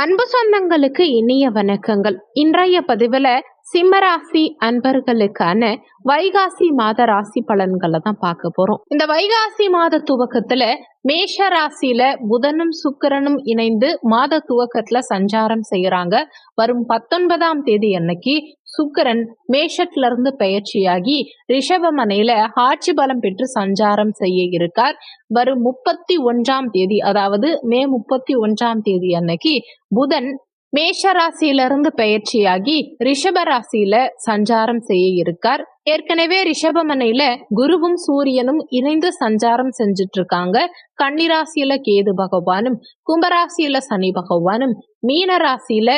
அன்பு சொந்தங்களுக்கு இனிய வணக்கங்கள். இன்றைய பதிவில் சிம்மராசி அன்பர்களுக்கான வைகாசி மாத ராசி பலன்களை தான் பார்க்க போறோம். இந்த வைகாசி மாத துவக்கத்துல மேஷ ராசியில புதனும் சுக்கிரனும் இணைந்து மாத துவக்கத்துல சஞ்சாரம் செய்யறாங்க. வரும் பத்தொன்பதாம் தேதி அன்னைக்கு சுக்கிரன் மேஷத்துல இருந்து பயிற்சியாகி ரிஷபமனையில ஆட்சி பலம் பெற்று சஞ்சாரம் செய்ய இருக்கார். வரும் முப்பத்தி ஒன்றாம் தேதி அதாவது மே முப்பத்தி ஒன்றாம் தேதி அன்னைக்கு புதன் மேஷ ராசியிலிருந்து பயிற்சியாகி ரிஷப ராசியில சஞ்சாரம் செய்ய இருக்கார். ஏற்கனவே ரிஷபமனையில குருவும் சூரியனும் இணைந்து சஞ்சாரம் செஞ்சுட்டு இருக்காங்க கன்னிராசியில கேது பகவானும் கும்பராசியில சனி பகவானும் மீன ராசியில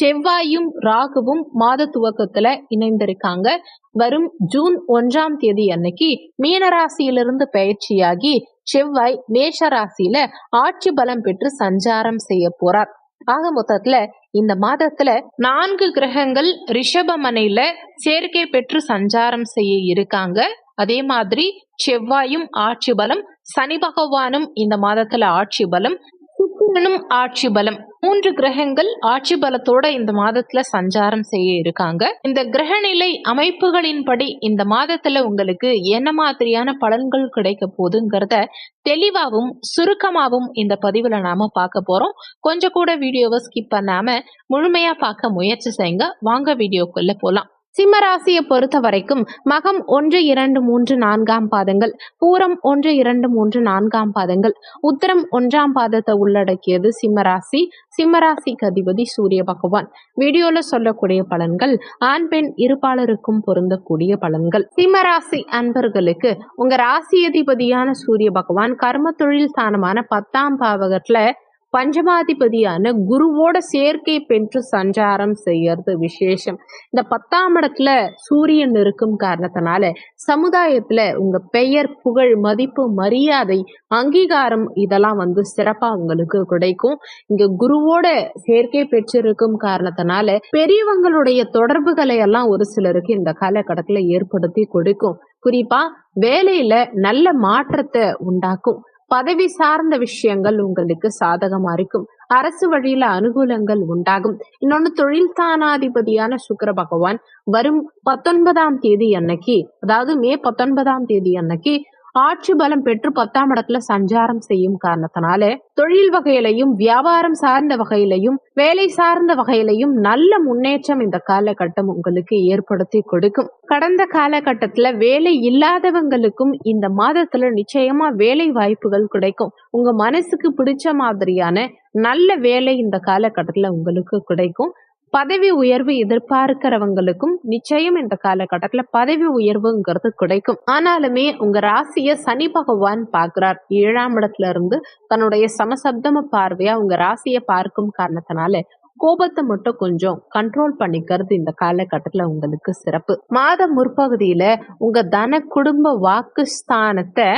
செவ்வாயும் ராகுவும் மாத துவக்கத்துல இணைந்திருக்காங்க. வரும் ஜூன் ஒன்றாம் தேதி அன்னைக்கு மீனராசியிலிருந்து பயிற்சியாகி செவ்வாய் மேஷ ராசியில ஆட்சி பலம் பெற்று சஞ்சாரம் செய்ய போறார். ஆக மொத்தத்துல இந்த மாதத்துல நான்கு கிரகங்கள் ரிஷபமனையில சேர்க்கை பெற்று சஞ்சாரம் செய்ய இருக்காங்க. அதே மாதிரி செவ்வாயும் ஆட்சி பலம் சனி பகவானும் இந்த மாதத்துல ஆட்சி பலம் சுக்கிரனும் ஆட்சி பலம். மூன்று கிரகங்கள் ஆட்சி பலத்தோட இந்த மாதத்துல சஞ்சாரம் செய்ய இருக்காங்க. இந்த கிரகநிலை அமைப்புகளின்படி இந்த மாதத்துல உங்களுக்கு என்ன மாதிரியான பலன்கள் கிடைக்க போகுதுங்கிறத தெளிவாகவும் சுருக்கமாகவும் இந்த பதிவுல நாம பார்க்க போறோம். கொஞ்சம் கூட வீடியோவை ஸ்கிப் பண்ணாம முழுமையா பார்க்க முயற்சி செய்யுங்க. வாங்க வீடியோக்குள்ள போலாம். சிம்மராசியை பொறுத்த வரைக்கும் மகம் ஒன்று இரண்டு மூன்று நான்காம் பாதங்கள் பூரம் ஒன்று இரண்டு மூன்று நான்காம் பாதங்கள். உத்தரம் ஒன்றாம் பாதத்தை உள்ளடக்கியது சிம்மராசி. சிம்மராசிக்கு அதிபதி சூரிய பகவான். வீடியோல சொல்லக்கூடிய பலன்கள் ஆண் பெண் இருபாலருக்கும் பொருந்தக்கூடிய பலன்கள். சிம்மராசி அன்பர்களுக்கு உங்க ராசி அதிபதியான சூரிய பகவான் கர்ம தொழில் ஸ்தானமான பத்தாம் பாவகத்துல பஞ்சமாதிபதியான குருவோட சேர்க்கை பெற்று சஞ்சாரம் செய்யறது விசேஷம். இந்த பத்தாம் இடத்துல சூரியன் இருக்கும் காரணத்தினால சமுதாயத்துல உங்க பெயர் புகழ் மதிப்பு மரியாதை அங்கீகாரம் இதெல்லாம் வந்து சிறப்பா உங்களுக்கு கிடைக்கும். இங்க குருவோட சேர்க்கை பெற்றிருக்கும் காரணத்தினால பெரியவங்களுடைய தொடர்புகளை எல்லாம் ஒரு சிலருக்கு இந்த காலகட்டத்துல ஏற்படுத்தி கொடுக்கும். குறிப்பா வேலையில நல்ல மாற்றத்தை உண்டாக்கும். பதவி சார்ந்த விஷயங்கள் உங்களுக்கு சாதகமா இருக்கும். அரசு வழியில அனுகூலங்கள் உண்டாகும். இன்னொன்னு தொழில் தானாதிபதியான சுக்கர பகவான் வரும் பத்தொன்பதாம் தேதி அன்னைக்கு அதாவது மே பத்தொன்பதாம் தேதி அன்னைக்கு ஆட்சி பலம் பெற்று பத்தாம் இடத்துல சஞ்சாரம் செய்யும் காரணத்தினால தொழில் வகையிலையும் வியாபாரம் சார்ந்த வகையிலையும் வேலை சார்ந்த வகையிலையும் நல்ல முன்னேற்றம் இந்த காலகட்டம் உங்களுக்கு ஏற்படுத்தி கொடுக்கும். கடந்த காலகட்டத்துல வேலை இல்லாதவங்களுக்கும் இந்த மாதத்துல நிச்சயமா வேலை வாய்ப்புகள் கிடைக்கும். உங்க மனசுக்கு பிடிச்ச மாதிரியான நல்ல வேலை இந்த காலகட்டத்துல உங்களுக்கு கிடைக்கும். பதவி உயர்வு எதிர்பார்க்கிறவங்களுக்கும் நிச்சயம் இந்த காலகட்டத்தில் பதவி உயர்வுங்கிறது கிடைக்கும். ஆனாலுமே உங்க ராசியை சனி பகவான் பார்க்கிறார். ஏழாம் இடத்துல இருந்து தன்னுடைய சமசப்தம பார்வையா உங்க ராசியை பார்க்கும் காரணத்தினால கோபத்தை மட்டும் கொஞ்சம் கண்ட்ரோல் பண்ணிக்கிறது இந்த காலகட்டத்துல உங்களுக்கு சிறப்பு. மாத முற்பகுதியில உங்க தன குடும்ப வாக்கு ஸ்தானத்தை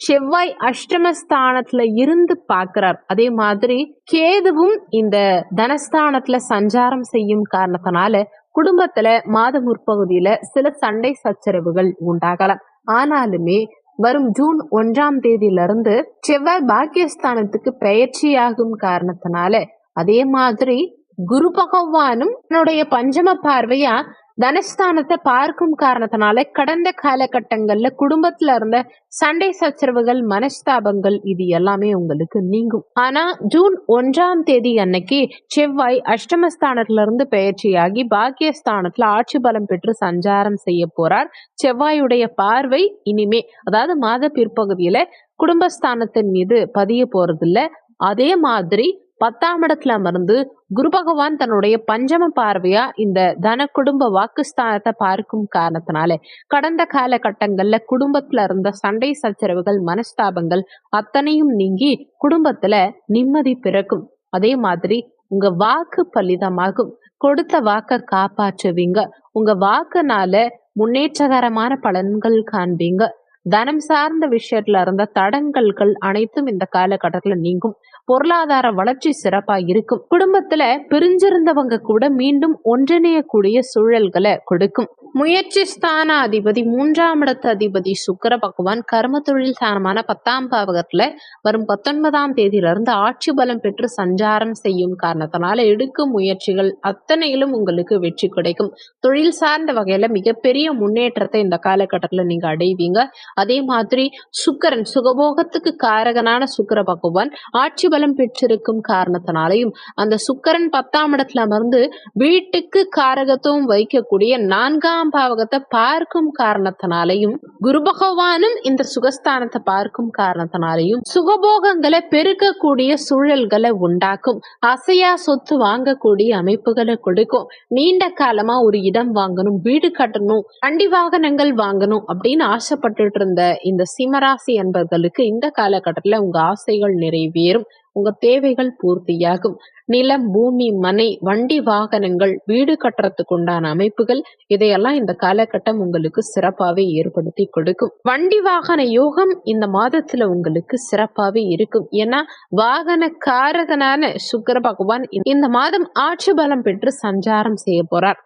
செவ்வாய் அஷ்டமஸ்தானத்துல இருந்து பார்க்கிறார். அதே மாதிரி கேதுவும் இந்த தனஸ்தானத்துல சஞ்சாரம் செய்யும் காரணத்தினால குடும்பத்துல மாத முற்பகுதியில சில சண்டை சச்சரவுகள் உண்டாகலாம். ஆனாலுமே வரும் ஜூன் ஒன்றாம் தேதியிலிருந்து செவ்வாய் பாக்கியஸ்தானத்துக்கு பெயர்ச்சியாகும் காரணத்தினால அதே மாதிரி குரு பகவானும் தன்னுடைய பஞ்சம பார்வையா தனஸ்தானத்தை பார்க்கும் காரணத்தினால கடந்த காலகட்டங்கள்ல குடும்பத்துல இருந்த சண்டை சச்சரவுகள் மனஸ்தாபங்கள் இது எல்லாமே உங்களுக்கு நீங்கும். ஆனா ஜூன் ஒன்றாம் தேதி அன்னைக்கு செவ்வாய் அஷ்டமஸ்தானத்துல இருந்து பயிற்சியாகி பாக்கியஸ்தானத்துல ஆட்சி பலம் பெற்று சஞ்சாரம் செய்ய போறார். செவ்வாயுடைய பார்வை இனிமே அதாவது மாத பிற்பகுதியில குடும்பஸ்தானத்தின் மீது பதிய போறதில்லை. அதே மாதிரி பத்தாம் இடத்துல அமர்ந்து குரு பகவான் தன்னுடைய பஞ்சம பார்வையா இந்த தன குடும்ப வாக்குஸ்தானத்தை பார்க்கும் காரணத்தினால கடந்த காலகட்டங்கள்ல குடும்பத்துல இருந்த சண்டை சச்சரவுகள் மனஸ்தாபங்கள் அத்தனையும் நீங்கி குடும்பத்துல நிம்மதி பிறக்கும். அதே மாதிரி உங்க வாக்கு பலிதமாகும். கொடுத்த வாக்க காப்பாற்றுவீங்க. உங்க வாக்குனால முன்னேற்றகரமான பலன்கள் காண்பீங்க. தனம் சார்ந்த விஷயத்துல இருந்த தடங்கல்கள் அனைத்தும் இந்த காலகட்டத்துல நீங்கும். பொருளாதார வளர்ச்சி சிறப்பா இருக்கும். குடும்பத்துல பிரிஞ்சிருந்தவங்க கூட மீண்டும் ஒன்றிணையக்கூடிய சூழல்களை கொடுக்கும். முயற்சி ஸ்தான அதிபதி மூன்றாம் இடத்து அதிபதி சுக்கிர பகவான் கர்ம தொழில் ஸ்தானமான பத்தாம் பாவகத்துல வரும் பத்தொன்பதாம் தேதியிலிருந்து ஆட்சி பலம் பெற்று சஞ்சாரம் செய்யும் காரணத்தினால எடுக்கும் முயற்சிகள் அத்தனையிலும் உங்களுக்கு வெற்றி கிடைக்கும். தொழில் சார்ந்த வகையில மிகப்பெரிய முன்னேற்றத்தை இந்த காலகட்டத்துல நீங்க அடைவீங்க. அதே மாதிரி சுக்கரன் சுகபோகத்துக்கு காரகனான சுக்கர பகவான் ஆட்சி பலம் பெற்றிருக்கும் காரணத்தினாலையும் அந்த சுக்கரன் பத்தாம் இடத்துல அமர்ந்து வீட்டுக்கு காரகத்தும் வைக்கக்கூடிய நான்காம் பாவகத்தை பார்க்கும் காரணத்தினாலையும் குரு பகவானும் இந்த சுகஸ்தானத்தை பார்க்கும் காரணத்தினாலையும் சுகபோகங்களை பெருக்கக்கூடிய சூழல்களை உண்டாக்கும். அசையா சொத்து வாங்கக்கூடிய அமைப்புகளை கொடுக்கும். நீண்ட காலமா ஒரு இடம் வாங்கணும் வீடு கட்டணும் வண்டி வாகனங்கள் வாங்கணும் அப்படின்னு ஆசைப்பட்டுட்டு இருந்த இந்த சிம்மராசி என்பவர்களுக்கு இந்த காலகட்டத்துல உங்க ஆசைகள் நிறைவேறும். உங்க தேவைகள் பூர்த்தியாகும். நிலம் பூமி மனை வண்டி வாகனங்கள் வீடு கட்டுறதுக்கு உண்டான அமைப்புகள் இதையெல்லாம் இந்த காலகட்டம் உங்களுக்கு சிறப்பாகவே ஏற்படுத்தி கொடுக்கும். வண்டி வாகன யோகம் இந்த மாதத்துல உங்களுக்கு சிறப்பாவே இருக்கும். ஏன்னா வாகன காரகனான சுக்கிர பகவான் இந்த மாதம் ஆட்சி பலம் பெற்று சஞ்சாரம் செய்ய போறார்.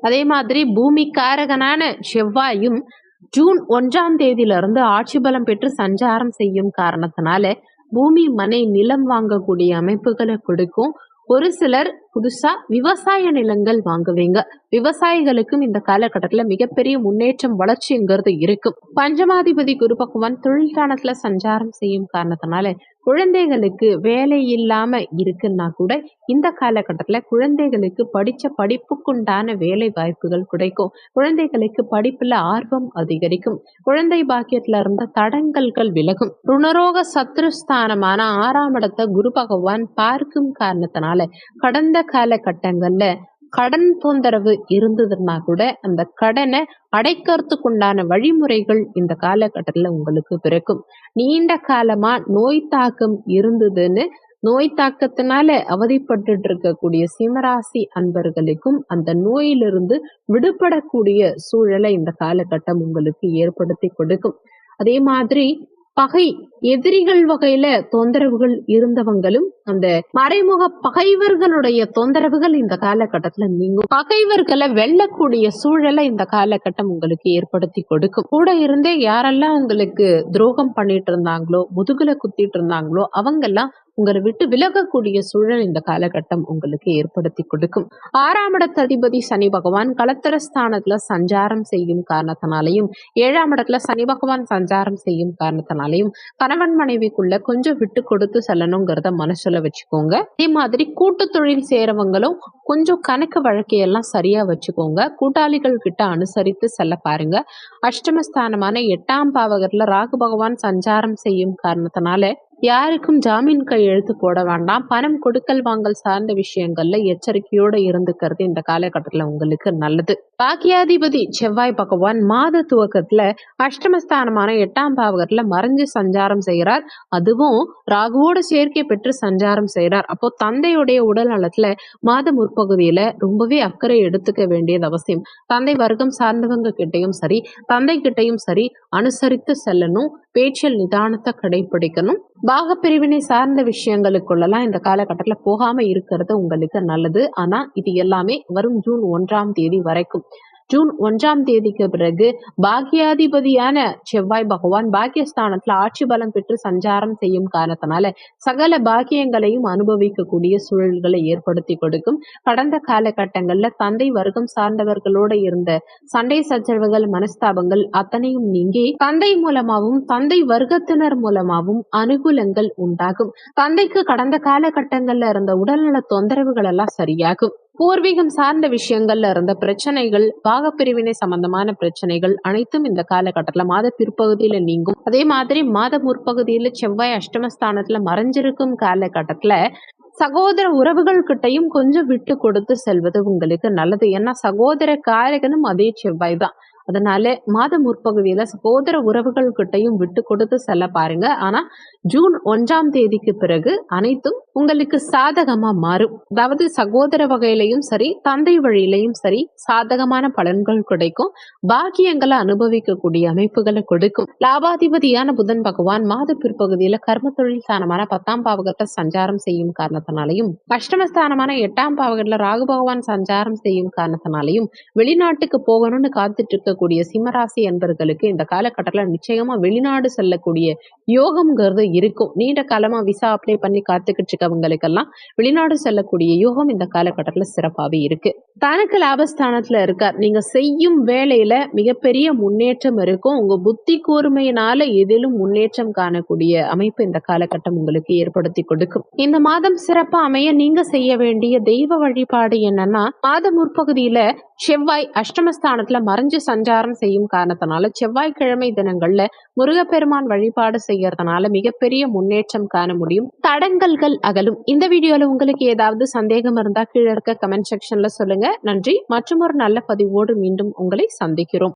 அதே மாதிரி பூமி காரகனான செவ்வாயும் ஜூன் ஒன்றாம் தேதியிலிருந்து ஆட்சி பலம் பெற்று சஞ்சாரம் செய்யும் காரணத்தினால பூமி மனை நிலம் வாங்கக்கூடிய அமைப்புகளை கொடுக்கும். ஒரு சிலர் புதுசா விவசாய நிலங்கள் வாங்குவீங்க. விவசாயிகளுக்கும் இந்த காலகட்டத்துல மிகப்பெரிய முன்னேற்றம் வளர்ச்சிங்கிறது இருக்கும். பஞ்சமாதிபதி குரு பகவான் தொழில்காலத்துல சஞ்சாரம் செய்யும் காரணத்தினால குழந்தைகளுக்கு வேலை இல்லாம இருக்குன்னா கூட இந்த காலகட்டத்துல குழந்தைகளுக்கு படிச்ச படிப்புக்குண்டான வேலை வாய்ப்புகள் கிடைக்கும். குழந்தைகளுக்கு படிப்புல ஆர்வம் அதிகரிக்கும். குழந்தை பாக்கியத்துல இருந்த தடங்கல்கள் விலகும். ருணரோக சத்ருஸ்தானமான ஆறாம் இடத்தை குரு பகவான் பார்க்கும் காரணத்தினால கடந்த காலகட்டங்கள்ல கடன் தொந்தரவு இருந்ததுன்னா கூட அந்த கடனை அடைக்கிறதுக்குண்டான வழிமுறைகள் இந்த காலகட்டத்தில் உங்களுக்கு பிறக்கும். நீண்ட காலமா நோய் தாக்கம் இருந்ததுன்னு நோய் தாக்கத்தினால அவதிப்பட்டு இருக்கக்கூடிய சிம்மராசி அன்பர்களுக்கும் அந்த நோயிலிருந்து விடுபடக்கூடிய சூழலை இந்த காலகட்டம் உங்களுக்கு ஏற்படுத்தி கொடுக்கும். அதே மாதிரி பகை எதிரிகள் வகையில தொந்தரவுகள் இருந்தவங்களும் அந்த மறைமுக பகைவர்களுடைய தொந்தரவுகள் இந்த காலகட்டத்துல நீங்கும். பகைவர்களை வெல்லக்கூடிய சூழலை இந்த காலகட்டம் உங்களுக்கு ஏற்படுத்தி கொடுக்கும். கூட இருந்தே யாரெல்லாம் உங்களுக்கு துரோகம் பண்ணிட்டு இருந்தாங்களோ முதுகுல குத்திட்டு இருந்தாங்களோ அவங்கெல்லாம் உங்களை விட்டு விலகக்கூடிய சூழல் இந்த காலகட்டம் உங்களுக்கு ஏற்படுத்தி கொடுக்கும். ஆறாம் இடத்து அதிபதி சனி பகவான் கலத்தர ஸ்தானத்துல சஞ்சாரம் செய்யும் காரணத்தினாலையும் ஏழாம் இடத்துல சனி பகவான் சஞ்சாரம் செய்யும் காரணத்தினாலையும் கணவன் மனைவிக்குள்ள கொஞ்சம் விட்டு கொடுத்து செல்லணுங்கிறத மனசுல வச்சுக்கோங்க. அதே மாதிரி கூட்டு தொழில் சேரவங்களும் கொஞ்சம் கணக்கு வழக்கையெல்லாம் சரியா வச்சுக்கோங்க. கூட்டாளிகள் கிட்ட அனுசரித்து செல்ல பாருங்க. அஷ்டமஸ்தானமான எட்டாம் பாவகர்ல ராகு பகவான் சஞ்சாரம் செய்யும் காரணத்தினால யாருக்கும் ஜாமீன் கையெழுத்து போட வேண்டாம். பணம் கொடுக்கல் வாங்கல் சார்ந்த விஷயங்கள்ல எச்சரிக்கையோட இருந்துக்கிறது இந்த காலகட்டத்துல உங்களுக்கு நல்லது. பாக்கியாதிபதி செவ்வாய் பகவான் மாத துவக்கத்துல அஷ்டமஸ்தானமான எட்டாம் பாவகத்துல மறைஞ்சு சஞ்சாரம் செய்கிறார். அதுவும் ராகுவோட சேர்க்கை பெற்று சஞ்சாரம் செய்கிறார். அப்போ தந்தையுடைய உடல் நலத்துல மாத முற்பகுதியில ரொம்பவே அக்கறை எடுத்துக்க வேண்டியது அவசியம். தந்தை வர்க்கம் சார்ந்தவங்க கிட்டையும் சரி தந்தை கிட்டையும் சரி அனுசரித்து செல்லணும் பேச்சில் நிதானத்தை கடைபிடிக்கணும். பாக பிரிவினை சார்ந்த விஷயங்களுக்குள்ளலாம் இந்த காலகட்டத்தில் போகாம இருக்கிறது உங்களுக்கு நல்லது. ஆனா இது எல்லாமே வரும் ஜூன் ஒன்றாம் தேதி வரைக்கும். ஜூன் ஒன்றாம் தேதிக்கு பிறகு பாக்கியாதிபதியான செவ்வாய் பகவான் பாக்கியஸ்தானத்துல ஆட்சி பலம் பெற்று சஞ்சாரம் செய்யும் காரணத்தினால சகல பாக்கியங்களையும் அனுபவிக்கக்கூடிய சூழல்களை ஏற்படுத்தி கொடுக்கும். கடந்த காலகட்டங்கள்ல தந்தை வர்க்கம் சார்ந்தவர்களோட இருந்த சண்டை சச்சரவுகள் மனஸ்தாபங்கள் அத்தனையும் நீங்கி தந்தை மூலமாகவும் தந்தை வர்க்கத்தினர் மூலமாகவும் அனுகூலங்கள் உண்டாகும். தந்தைக்கு கடந்த காலகட்டங்கள்ல இருந்த உடல்நல தொந்தரவுகள் எல்லாம் சரியாகும். பூர்வீகம் சார்ந்த விஷயங்கள்ல இருந்த பிரச்சனைகள் பாகப்பிரிவினை சம்பந்தமான பிரச்சனைகள் அனைத்தும் இந்த காலகட்டத்துல மாத பிற்பகுதியில நீங்கும். அதே மாதிரி மாத முற்பகுதியில செவ்வாய் அஷ்டமஸ்தானத்துல மறைஞ்சிருக்கும் காலகட்டத்துல சகோதர உறவுகள் கிட்டையும் கொஞ்சம் விட்டு கொடுத்து செல்வது உங்களுக்கு நல்லது. ஏன்னா சகோதர காரகனும் அதே செவ்வாய் தான். அதனால மாத முற்பகுதியில சகோதர உறவுகள் கிட்டையும் விட்டு கொடுத்து செல்ல பாருங்க. ஆனா ஜூன் ஒன்றாம் தேதிக்கு பிறகு அனைத்தும் உங்களுக்கு சாதகமா மாறும். அதாவது சகோதர வகையிலையும் சரி தந்தை வழியிலையும் சரி சாதகமான பலன்கள் கிடைக்கும். பாக்கியங்களை அனுபவிக்கக்கூடிய அமைப்புகளை கொடுக்கும். லாபாதிபதியான புதன் பகவான் மாத பிற்பகுதியில கர்ம தொழில் ஸ்தானமான பத்தாம் பாவகத்தை சஞ்சாரம் செய்யும் காரணத்தினாலையும் கஷ்டமஸ்தானமான எட்டாம் பாவகத்துல ராகு பகவான் சஞ்சாரம் செய்யும் காரணத்தினாலையும் வெளிநாட்டுக்கு போகணும்னு காத்துட்டு இருக்கக்கூடிய சிம்மராசி என்பர்களுக்கு இந்த காலகட்டத்தில் நிச்சயமா வெளிநாடு செல்லக்கூடிய யோகம்ங்கிறது இருக்கும். நீண்ட காலமா விசா அப்ளை பண்ணி காத்துக்கிட்டு இருக்கவங்களுக்கெல்லாம் வெளிநாடு செல்லக்கூடிய யோகம் இந்த காலகட்டத்தில் சிறப்பாகவே இருக்கு. தனக்கு லாபஸ்தானத்துல இருக்கார். நீங்க செய்யும் வேலையில மிகப்பெரிய முன்னேற்றம் இருக்கும். உங்க புத்தி கூர்மையினால எதிலும் முன்னேற்றம் காணக்கூடிய அமைப்பு இந்த காலகட்டம் உங்களுக்கு ஏற்படுத்தி கொடுக்கும். இந்த மாதம் சிறப்பா அமைய நீங்க செய்ய வேண்டிய தெய்வ வழிபாடு என்னன்னா மாத முற்பகுதியில செவ்வாய் அஷ்டமஸ்தானத்துல மறைஞ்சு சஞ்சாரம் செய்யும் காரணத்தினால செவ்வாய்க்கிழமை தினங்கள்ல முருகப்பெருமான் வழிபாடு செய்யறதுனால மிகப்பெரிய முன்னேற்றம் காண முடியும். தடங்கல்கள் அகலும். இந்த வீடியோல உங்களுக்கு ஏதாவது சந்தேகம் இருந்தா கீழே இருக்க கமெண்ட் செக்ஷன்ல சொல்லுங்க. நன்றி. மற்றும் ஒரு நல்ல பதிவோடு மீண்டும் உங்களை சந்திக்கிறோம்.